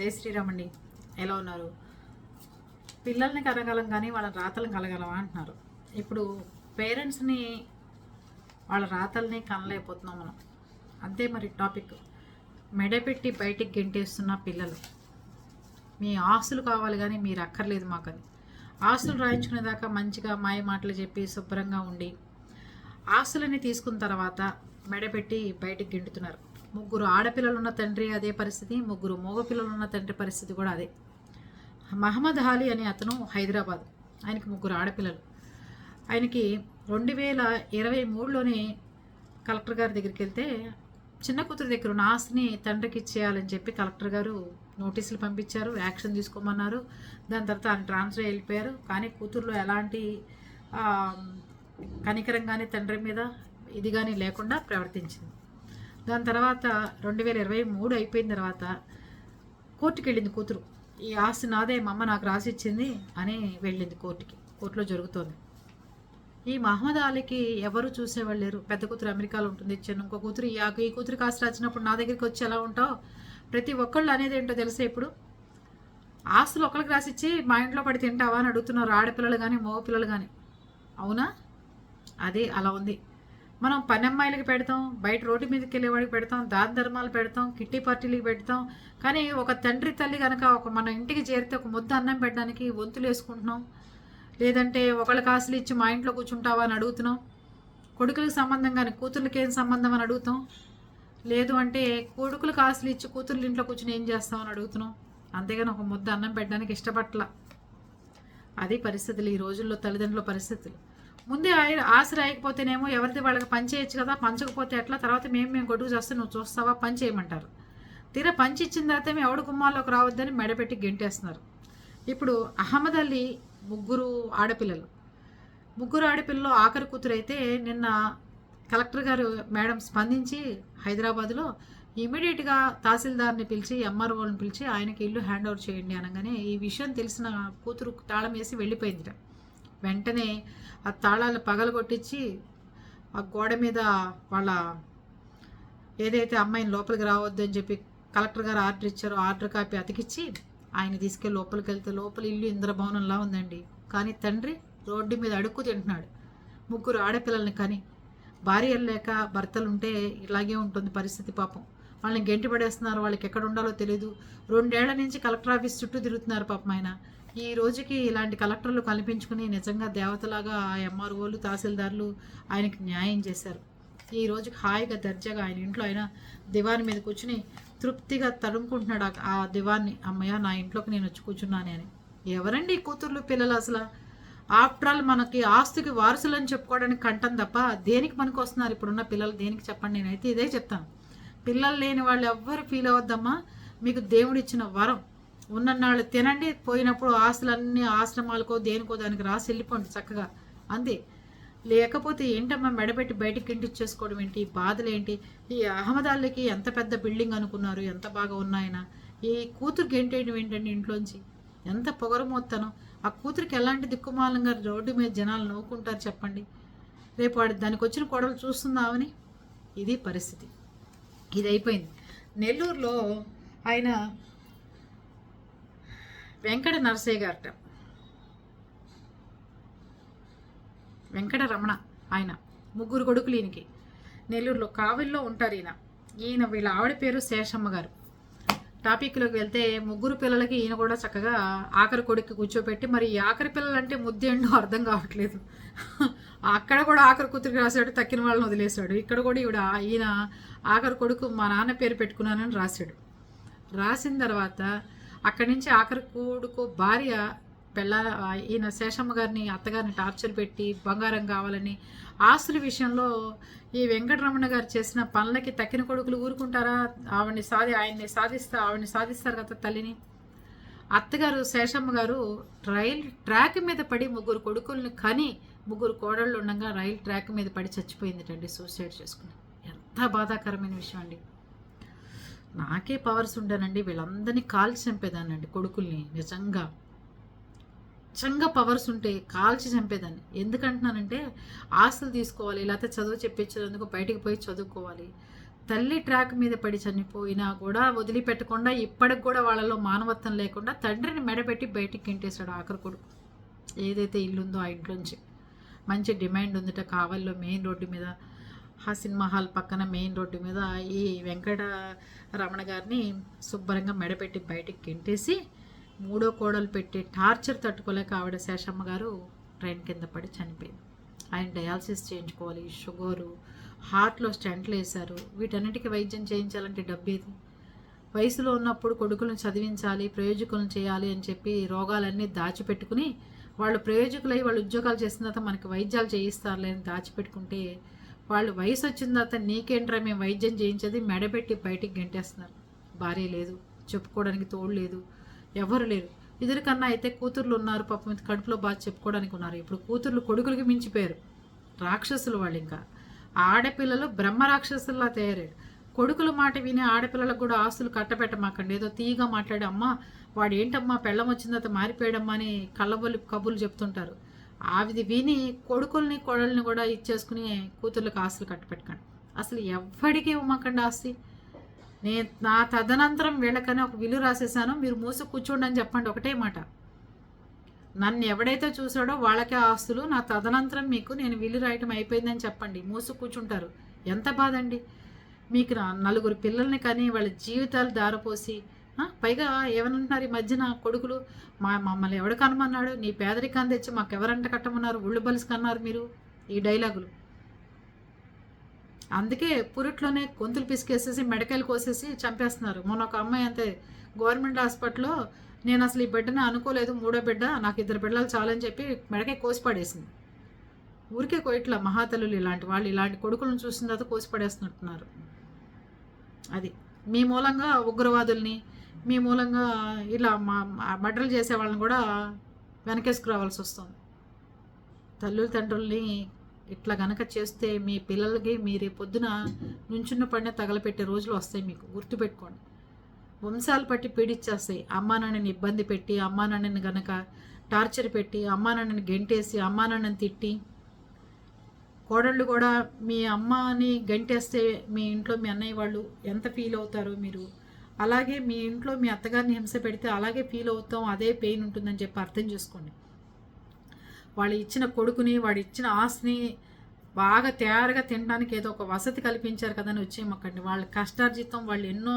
జై శ్రీరామ్ అండి ఎలా ఉన్నారు? పిల్లల్ని కలగలం కానీ వాళ్ళ రాతలను కలగలమా అంటున్నారు. ఇప్పుడు పేరెంట్స్ని వాళ్ళ రాతల్ని కనలేకపోతున్నాం మనం. అంతే మరి టాపిక్. మెడపెట్టి బయటికి గెంటేస్తున్న పిల్లలు. మీ ఆస్తులు కావాలి కానీ మీరు అక్కర్లేదు మాకని. ఆస్తులు రాయించుకునేదాకా మంచిగా మాయ మాటలు చెప్పి శుభ్రంగా ఉండి ఆస్తులని తీసుకున్న తర్వాత మెడపెట్టి బయటికి గెంటుతున్నారు. ముగ్గురు ఆడపిల్లలున్న తండ్రి అదే పరిస్థితి ముగ్గురు మగపిల్లలున్న తండ్రి పరిస్థితి కూడా అదే. మహమ్మద్ అలీ అనే అతను హైదరాబాద్. ఆయనకి ముగ్గురు ఆడపిల్లలు. ఆయనకి రెండు వేల ఇరవై మూడులోనే కలెక్టర్ గారి దగ్గరికి వెళ్తే చిన్న కూతురు దగ్గర ఉన్న ఆస్తిని తండ్రికి ఇచ్చేయాలని చెప్పి కలెక్టర్ గారు నోటీసులు పంపించారు యాక్షన్ తీసుకోమన్నారు. దాని తర్వాత ఆయన ట్రాన్స్ఫర్ వెళ్ళిపోయారు. కానీ కూతురులో ఎలాంటి కనికరంగానే తండ్రి మీద ఇది కానీ లేకుండా ప్రవర్తించింది. దాని తర్వాత రెండు వేల ఇరవై మూడు అయిపోయిన తర్వాత కోర్టుకి వెళ్ళింది కూతురు. ఈ ఆస్తి నాదే మా అమ్మ నాకు రాసి ఇచ్చింది అని వెళ్ళింది కోర్టుకి. కోర్టులో జరుగుతోంది. ఈ మహమ్మద్ అలీకి ఎవరు చూసేవాళ్ళు లేరు. పెద్ద కూతురు అమెరికాలో ఉంటుంది ఇచ్చాను. ఇంకో కూతురు ఈ కూతురు కాస్త వచ్చినప్పుడు నా దగ్గరికి వచ్చి ఎలా ఉంటావు? ప్రతి ఒక్కళ్ళు అనేది ఏంటో తెలుసా ఇప్పుడు? ఆస్తులు ఒకరికి రాసిచ్చి మా ఇంట్లో పడి తింటావా? అని అడుగుతున్నారు ఆడపిల్లలు కానీ మగ పిల్లలు కానీ అవునా? అది అలా ఉంది. మనం పని అమ్మాయిలకి పెడతాం బయట రోడ్డు మీదకి వెళ్ళేవాడికి పెడతాం దాన ధర్మాలు పెడతాం కిట్టి పార్టీలకి పెడతాం. కానీ ఒక తండ్రి తల్లి కనుక ఒక మన ఇంటికి చేరితే ఒక ముద్ద అన్నం పెట్టడానికి వంతులు వేసుకుంటున్నాం. లేదంటే ఒకళ్ళ కాసులు ఇచ్చి మా ఇంట్లో కూర్చుంటావా అని అడుగుతున్నాం. కొడుకులకు సంబంధం కానీ కూతుర్లకి ఏం సంబంధం అని అడుగుతాం. లేదు అంటే కొడుకులు కాసులు ఇచ్చి కూతుర్ల ఇంట్లో కూర్చుని ఏం చేస్తామని అడుగుతున్నాం. అంతేగాని ఒక ముద్ద అన్నం పెట్టడానికి ఇష్టపట్ల. అది పరిస్థితులు ఈ రోజుల్లో తల్లిదండ్రుల పరిస్థితులు. ముందే ఆయన ఆశ రాయకపోతేనేమో ఎవరిది వాళ్ళకి పని చేయొచ్చు కదా పంచకపోతే ఎట్లా? తర్వాత మేము మేము గొడుగు చేస్తే నువ్వు చూస్తావా? పని చేయమంటారు. తీరా పంచి ఇచ్చిన తర్వాత మేము ఎవడు గుమ్మాల్లోకి రావద్దని మెడపెట్టి గెంటేస్తున్నారు. ఇప్పుడు అహ్మద్ అలీ ముగ్గురు ఆడపిల్లలు. ముగ్గురు ఆడపిల్లలు ఆఖరి కూతురు అయితే నిన్న కలెక్టర్ గారు మేడం స్పందించి హైదరాబాద్లో ఇమీడియట్గా తహసీల్దార్ని పిలిచి ఎంఆర్ఓని పిలిచి ఆయనకి ఇల్లు హ్యాండ్ ఓవర్ చేయండి అనగానే ఈ విషయం తెలిసిన కూతురు తాళం వేసి వెళ్ళిపోయిందిట. వెంటనే ఆ తాళాలు పగలగొట్టించి ఆ గోడ మీద వాళ్ళ ఏదైతే అమ్మాయిని లోపలికి రావద్దు అని చెప్పి కలెక్టర్ గారు ఆర్డర్ ఇచ్చారో ఆర్డర్ కాపీ అతికిచ్చి ఆయన తీసుకెళ్ళి లోపలికి వెళ్తే లోపల ఇల్లు ఇంద్రభవనంలా ఉందండి. కానీ తండ్రి రోడ్డు మీద అడుక్కు తింటున్నాడు. ముగ్గురు ఆడపిల్లల్ని కానీ భార్యలు లేక భర్తలు ఉంటే ఇలాగే ఉంటుంది పరిస్థితి పాపం. వాళ్ళని గెంటి పడేస్తున్నారు వాళ్ళకి ఎక్కడ ఉండాలో తెలియదు రెండేళ్ళ నుంచి కలెక్టర్ ఆఫీస్ చుట్టూ తిరుగుతున్నారు పాపం ఆయన. ఈ రోజుకి ఇలాంటి కలెక్టర్లు కల్పించుకుని నిజంగా దేవతలాగా ఆ ఎంఆర్ఓలు తహసీల్దార్లు ఆయనకి న్యాయం చేశారు. ఈ రోజుకి హాయిగా దర్జాగా ఆయన ఇంట్లో ఆయన దివాన్ మీద కూర్చుని తృప్తిగా తడుముకుంటున్నాడు. ఆ- దివాన్ని అమ్మయ్య నా ఇంట్లోకి నేను వచ్చి కూర్చున్నాను అని. ఎవరండి కూతుర్లు పిల్లలు అసలు? ఆఫ్టర్ ఆల్ మనకి ఆస్తికి వారసులు అని చెప్పుకోవడానికి కంటం తప్ప దేనికి మనకు వస్తున్నారు ఇప్పుడున్న పిల్లలు దేనికి చెప్పండి? నేనైతే ఇదే చెప్తాను. పిల్లలు లేని వాళ్ళు ఎవ్వరు ఫీల్ అవద్దమ్మా మీకు దేవుడు ఇచ్చిన వరం. ఉన్నన్నాళ్ళు తినండి పోయినప్పుడు ఆస్తులన్నీ ఆశ్రమాలకో దేనికో దానికి రాసి వెళ్ళిపోండి చక్కగా. అంతే. లేకపోతే ఏంటమ్మా మెడబెట్టి బయటికి ఇంటిచ్చేసుకోవడం ఏంటి? ఈ బాధలు ఏంటి? ఈ అహ్మదాలకి ఎంత పెద్ద బిల్డింగ్ అనుకున్నారు? ఎంత బాగా ఉన్నాయన? ఈ కూతురికి గెంటేయడం ఏంటండి ఇంట్లోంచి? ఎంత పొగరమోత్తనం. ఆ కూతురికి ఎలాంటి దిక్కుమాలంగా రోడ్డు మీద జనాలు నవ్వుకుంటారు చెప్పండి. రేపు వాడి దానికి వచ్చిన కొడలు చూస్తుందామని ఇది పరిస్థితి. ఇది అయిపోయింది నెల్లూరులో ఆయన వెంకట నరసయ్య గారట. వెంకట రమణ ఆయన ముగ్గురు కొడుకులు ఈయనకి. నెల్లూరులో కావిల్లో ఉంటారు ఈయన. ఈయన వీళ్ళ ఆవిడ పేరు శేషమ్మ గారు. టాపిక్లోకి వెళ్తే ముగ్గురు పిల్లలకి ఈయన కూడా చక్కగా ఆఖరి కొడుక్కి కూర్చోబెట్టి మరి ఈ ఆఖరి పిల్లలంటే ముద్దేండో అర్థం కావట్లేదు. అక్కడ కూడా ఆఖరి కూతురికి రాశాడు తక్కిన వాళ్ళని వదిలేశాడు. ఇక్కడ కూడా ఈవిడ ఈయన ఆఖరి కొడుకు మా నాన్న పేరు పెట్టుకున్నానని రాశాడు. రాసిన తర్వాత అక్కడి నుంచి ఆఖరి కొడుకు భార్య పెళ్ళ ఈయన శేషమ్మ గారిని అత్తగారిని టార్చర్ పెట్టి బంగారం కావాలని ఆస్తుల విషయంలో ఈ వెంకటరమణ గారు చేసిన పనులకి తక్కిన కొడుకులు ఊరుకుంటారా? ఆవిడ్ని సాధి ఆయన్ని సాధిస్తా ఆవిడ్ని సాధిస్తారు కదా తల్లిని. అత్తగారు శేషమ్మ గారు రైల్ ట్రాక్ మీద పడి ముగ్గురు కొడుకుల్ని కని ముగ్గురు కోడళ్ళు ఉండగా రైలు ట్రాక్ మీద పడి చచ్చిపోయిందిటండి సూసైడ్ చేసుకుని. ఎంత బాధాకరమైన విషయం అండి. నాకే పవర్స్ ఉండనండి వీళ్ళందరినీ కాల్చి చంపేదానండి కొడుకుల్ని నిజంగా. నిజంగా పవర్స్ ఉంటే కాల్చి చంపేదాన్ని. ఎందుకంటున్నానంటే ఆస్తులు తీసుకోవాలి లేకపోతే చదువు చెప్పించినందుకు బయటికి పోయి చదువుకోవాలి. తల్లి ట్రాక్ మీద పడి చనిపోయినా కూడా వదిలిపెట్టకుండా ఇప్పటికి కూడా వాళ్ళలో మానవత్వం లేకుండా తండ్రిని మెడపెట్టి బయటికి గింటేశాడు ఆఖరి కొడుకు. ఏదైతే ఇల్లుందో ఆ ఇంట్లోంచి. మంచి డిమాండ్ ఉందిట కావల్లో మెయిన్ రోడ్డు మీద. ఆ సినిమా హాల్ పక్కన మెయిన్ రోడ్డు మీద ఈ వెంకట రమణ గారిని శుభ్రంగా మెడపెట్టి బయటికి గెంటేసి మూడో కోడలు పెట్టి టార్చర్ తట్టుకోలేక ఆవిడ శేషమ్మ గారు ట్రైన్ కింద పడి చనిపోయింది. ఆయన డయాలసిస్ చేయించుకోవాలి షుగరు హార్ట్లో స్టెంట్లు వేశారు. వీటన్నిటికీ వైద్యం చేయించాలంటే డబ్బేది వయసులో ఉన్నప్పుడు కొడుకులను చదివించాలి ప్రయోజకులను చేయాలి అని చెప్పి రోగాలన్నీ దాచిపెట్టుకుని వాళ్ళు ప్రయోజకులై వాళ్ళు ఉద్యోగాలు చేసిన తర్వాత మనకి వైద్యాలు చేయిస్తారులే అని దాచిపెట్టుకుంటే వాళ్ళు వయసు వచ్చిన తర్వాత నీకేంట్రా మేము వైద్యం చేయించేది? మెడబెట్టి బయటికి గెంటేస్తున్నారు. భార్య లేదు చెప్పుకోవడానికి తోడు లేదు ఎవరు లేరు. ఇద్దరికన్నా అయితే కూతుర్లు ఉన్నారు పాపం కడుపులో బాగా చెప్పుకోవడానికి ఉన్నారు. ఇప్పుడు కూతుర్లు కొడుకులకి మించిపోయారు. రాక్షసులు వాళ్ళు ఇంకా. ఆడపిల్లలు బ్రహ్మ రాక్షసుల్లా తయారయ్యారు. కొడుకుల మాట విని ఆడపిల్లలకు కూడా ఆస్తులు కట్టబెట్టమాకండి. ఏదో తీగా మాట్లాడి అమ్మ వాడు ఏంటమ్మా పెళ్ళం వచ్చిన తర్వాత మారిపోయాడమ్మా అని కళ్ళబొల్లి కబుర్లు చెప్తుంటారు. ఆవిది విని కొడుకుల్ని కొడల్ని కూడా ఇచ్చేసుకుని కూతుర్లకు ఆస్తులు కట్టపెట్టకండి అసలు ఎవ్వడికి ఇవ్వమాకండి ఆస్తి? నేను నా తదనంతరం వీళ్ళకని ఒక విలు రాసేసాను మీరు మూసి కూర్చోండి అని చెప్పండి ఒకటే మాట. నన్ను ఎవడైతే చూసాడో వాళ్ళకే ఆస్తులు నా తదనంతరం మీకు నేను విలు రాయటం అయిపోయిందని చెప్పండి. మూసు కూర్చుంటారు. ఎంత బాధ అండి మీకు నలుగురు పిల్లల్ని కానీ వాళ్ళ జీవితాలు దారపోసి పైగా ఏమనంటున్నారు ఈ మధ్యన కొడుకులు? మా మమ్మల్ని ఎవడు కనమన్నాడు? నీ పేదరికాన్ని తెచ్చి మాకు ఎవరంట కట్టమన్నారు ఒళ్ళు బలుసుకన్నారు మీరు ఈ డైలాగులు. అందుకే పురిట్లోనే గొంతులు పిసికేసేసి మెడకాయలు కోసేసి చంపేస్తున్నారు. మొన్న ఒక అమ్మాయి అంతే గవర్నమెంట్ హాస్పిటల్లో నేను అసలు ఈ బిడ్డని అనుకోలేదు మూడో బిడ్డ నాకు ఇద్దరు బిడ్డలు చాలని చెప్పి మెడకాయ కోసి పడేసింది. ఊరికే కోయిట్లా మహాతల్లులు ఇలాంటి వాళ్ళు ఇలాంటి కొడుకులను చూసిన తర్వాత కోసి పడేస్తున్నట్టున్నారు. అది. మీ మూలంగా ఉగ్రవాదుల్ని మీ మూలంగా ఇలా మా మర్డర్లు చేసే వాళ్ళని కూడా వెనకేసుకురావాల్సి వస్తుంది. తల్లుల తండ్రుల్ని ఇట్లా గనక చేస్తే మీ పిల్లలకి మీరు పొద్దున నుంచున్న పడిన తగలపెట్టే రోజులు వస్తాయి మీకు. గుర్తుపెట్టుకోండి. వంశాలు పట్టి పీడిచ్చేస్తాయి. అమ్మా నాన్నని ఇబ్బంది పెట్టి అమ్మా నాన్నని గనక టార్చర్ పెట్టి అమ్మా నాన్నని గెంటేసి అమ్మా నాన్నని తిట్టి కోడళ్ళు కూడా మీ అమ్మని గంటేస్తే మీ ఇంట్లో మీ అన్నయ్య వాళ్ళు ఎంత ఫీల్ అవుతారో మీరు అలాగే మీ ఇంట్లో మీ అత్తగారిని హింస పెడితే అలాగే ఫీల్ అవుతాం అదే పెయిన్ ఉంటుందని చెప్పి అర్థం చేసుకోండి. వాళ్ళు ఇచ్చిన కొడుకుని వాడు ఇచ్చిన ఆస్తిని బాగా తయారుగా తినడానికి ఏదో ఒక వసతి కల్పించారు కదని వచ్చేయమక్కండి. వాళ్ళ కష్టార్జితం వాళ్ళు ఎన్నో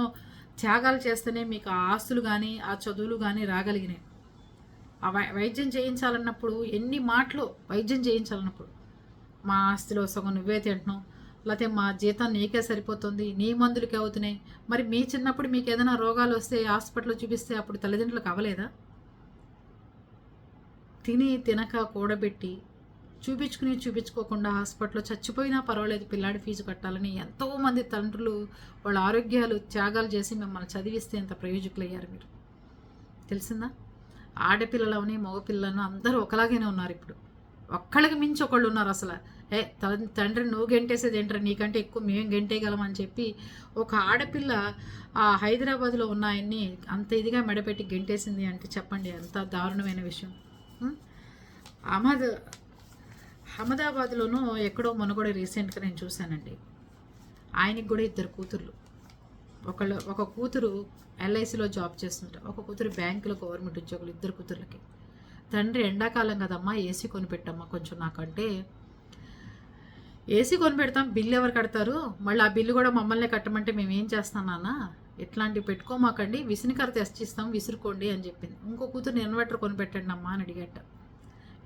త్యాగాలు చేస్తేనే మీకు ఆ ఆస్తులు కానీ ఆ చదువులు కానీ రాగలిగినాయి. ఆ వై వైద్యం చేయించాలన్నప్పుడు ఎన్ని మాటలు వైద్యం చేయించాలన్నప్పుడు? మా ఆస్తిలో సగం నువ్వే తింటున్నావు లేకపోతే మా జీతం నీకే సరిపోతుంది నీ మందులకి అవుతున్నాయి. మరి మీ చిన్నప్పుడు మీకు ఏదైనా రోగాలు వస్తే హాస్పిటల్లో చూపిస్తే అప్పుడు తల్లిదండ్రులకు అవ్వలేదా? తిని తినక కూడబెట్టి చూపించుకుని చూపించుకోకుండా హాస్పిటల్లో చచ్చిపోయినా పర్వాలేదు పిల్లాడి ఫీజు కట్టాలని ఎంతోమంది తండ్రులు వాళ్ళ ఆరోగ్యాలు త్యాగాలు చేసి మిమ్మల్ని చదివిస్తే ఎంత ప్రయోజకులయ్యారు మీరు. తెలిసిందా? ఆడపిల్లలని మగపిల్లలను అందరూ ఒకలాగానే ఉన్నారు ఇప్పుడు. ఒక్కళ్ళకి మించి ఒకళ్ళు ఉన్నారు అసలు. ఏ తండ్రి నువ్వు గెంటేసేది ఏంట్రా? నీకంటే ఎక్కువ మేము గెంటేయగలం అని చెప్పి ఒక ఆడపిల్ల ఆ హైదరాబాద్లో ఉన్న ఆయన్ని అంత ఇదిగా మెడపెట్టి గెంటేసింది అంటే చెప్పండి అంత దారుణమైన విషయం. అహ్మద్ అహ్మదాబాద్లోనూ ఎక్కడో మొన్న కూడా రీసెంట్గా నేను చూశానండి. ఆయనకి కూడా ఇద్దరు కూతుర్లు. ఒకళ్ళు ఒక కూతురు ఎల్ఐసిలో జాబ్ చేస్తుంటారు ఒక కూతురు బ్యాంకులో గవర్నమెంట్ ఉద్యోగులు ఇద్దరు కూతుర్లకి. తండ్రి ఎండాకాలం కదమ్మా ఏసీ కొనిపెట్టమ్మా కొంచెం నాకంటే. ఏసీ కొనిపెడతాం బిల్లు ఎవరు కడతారు? మళ్ళీ ఆ బిల్లు కూడా మమ్మల్ని కట్టమంటే మేము ఏం చేస్తాం నాన్న? ఇట్లాంటివి పెట్టుకోమాకండి విసినికర తెచ్చిస్తాం విసురుకోండి అని చెప్పింది. ఇంకో కూతురు ఇన్వర్టర్ కొనిపెట్టండి అమ్మా అని అడిగట.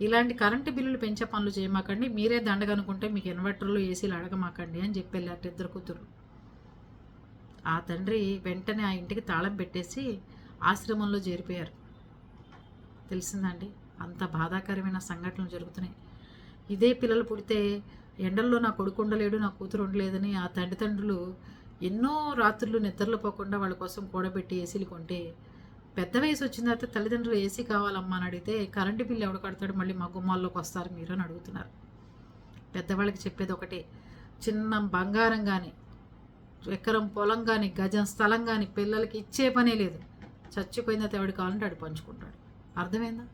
ఇలాంటి కరెంటు బిల్లులు పెంచే పనులు చేయమాకండి మీరే దండగనుకుంటే మీకు ఇన్వర్టర్లు ఏసీలు అడగమాకండి అని చెప్పి వెళ్ళారు ఇద్దరు కూతురు ఆ తండ్రి వెంటనే ఆ ఇంటికి తాళం పెట్టేసి ఆశ్రమంలో చేరిపోయారు. తెలిసిందండి. అంత బాధాకరమైన సంఘటనలు జరుగుతున్నాయి. ఇదే పిల్లలు పుడితే ఎండల్లో నా కొడుకు ఉండలేడు నా కూతురు ఉండలేదని ఆ తండ్రి తండ్రులు ఎన్నో రాత్రులు నిద్రలు పోకుండా వాళ్ళ కోసం కూడబెట్టి ఏసీలు కొంటే పెద్ద వయసు వచ్చిన తర్వాత తల్లిదండ్రులు ఏసీ కావాలమ్మా అని అడిగితే కరెంటు బిల్లు ఎవడు కడతాడు? మళ్ళీ మా గుమ్మాల్లోకి వస్తారు మీరు అని అడుగుతున్నారు. పెద్దవాళ్ళకి చెప్పేది ఒకటే చిన్న బంగారం కానీ ఎకరం పొలం కానీ గజం స్థలం కానీ పిల్లలకి ఇచ్చే పనే లేదు. చచ్చిపోయిన తర్వాత ఎవడు కావాలంటే వాడు పంచుకుంటాడు. అర్థమైందా?